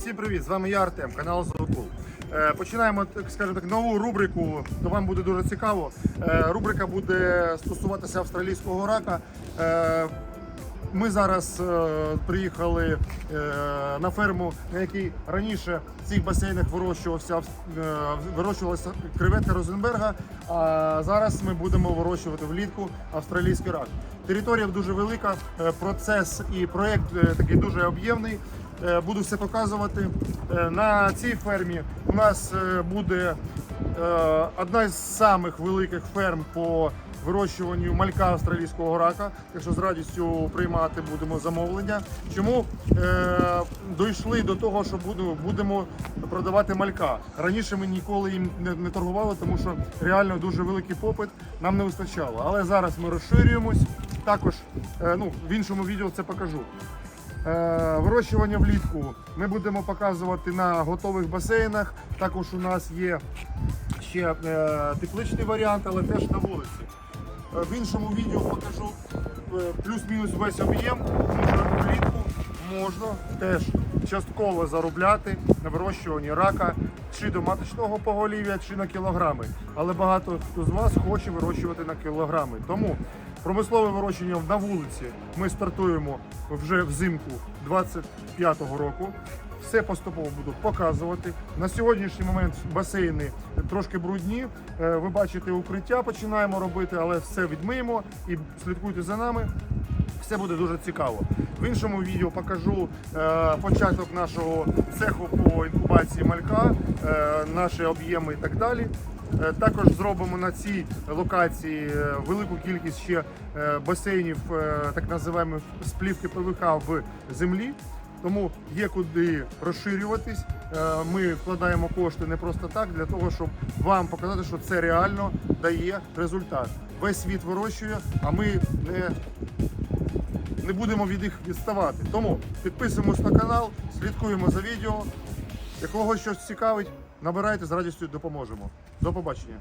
всім привіт! З вами я Артем, канал Зоокул. Е, Починаємо, так скажімо так, нову рубрику. То вам буде дуже цікаво. Е, Рубрика буде стосуватися австралійського рака. Е, Ми зараз приїхали на ферму, на якій раніше в цих басейнах вирощувався вирощувалася креветка Розенберга. А зараз ми будемо вирощувати влітку австралійський рак. Територія дуже велика, процес і проєкт такий дуже об'ємний. Е, Буду все показувати. Е, На цій фермі у нас е, буде одна з самих великих ферм по вирощуванню малька австралійського рака. Так що з радістю приймати будемо замовлення. Чому дійшли до того, що будемо продавати малька? Раніше ми ніколи їм не, торгували, тому що реально дуже великий попит нам не вистачало. Але зараз ми розширюємось. Також ну, в іншому відео це покажу. Е, Вирощування влітку ми будемо показувати на готових басейнах. Також у нас є ще е, тепличний варіант, але теж на вулиці. Е, В іншому відео покажу плюс-мінус весь об'єм, влітку можна теж частково заробляти на вирощуванні рака чи до маточного поголів'я, чи на кілограми. Але багато хто з вас хоче вирощувати на кілограми. Тому промислове вирощування на вулиці ми стартуємо вже взимку 25-го року. Все поступово буду показувати. На сьогоднішній момент басейни трошки брудні. Е, Ви бачите, укриття починаємо робити, але все відмиємо і слідкуйте за нами. Все буде дуже цікаво. В іншому відео покажу е, початок нашого цеху по інкубації малька, е, наші об'єми і так далі. Е, Також зробимо на цій локації е, велику кількість ще е, басейнів, е, так називаємо сплівки ПВХ в землі. Тому є куди розширюватись. Е, Ми вкладаємо кошти не просто так, для того, щоб вам показати, що це реально дає результат. Весь світ вирощує, а ми не, не будемо від них відставати. Тому підписуємось на канал, слідкуємо за відео. Якого щось цікавить, набирайте з радістю допоможемо. До побачення.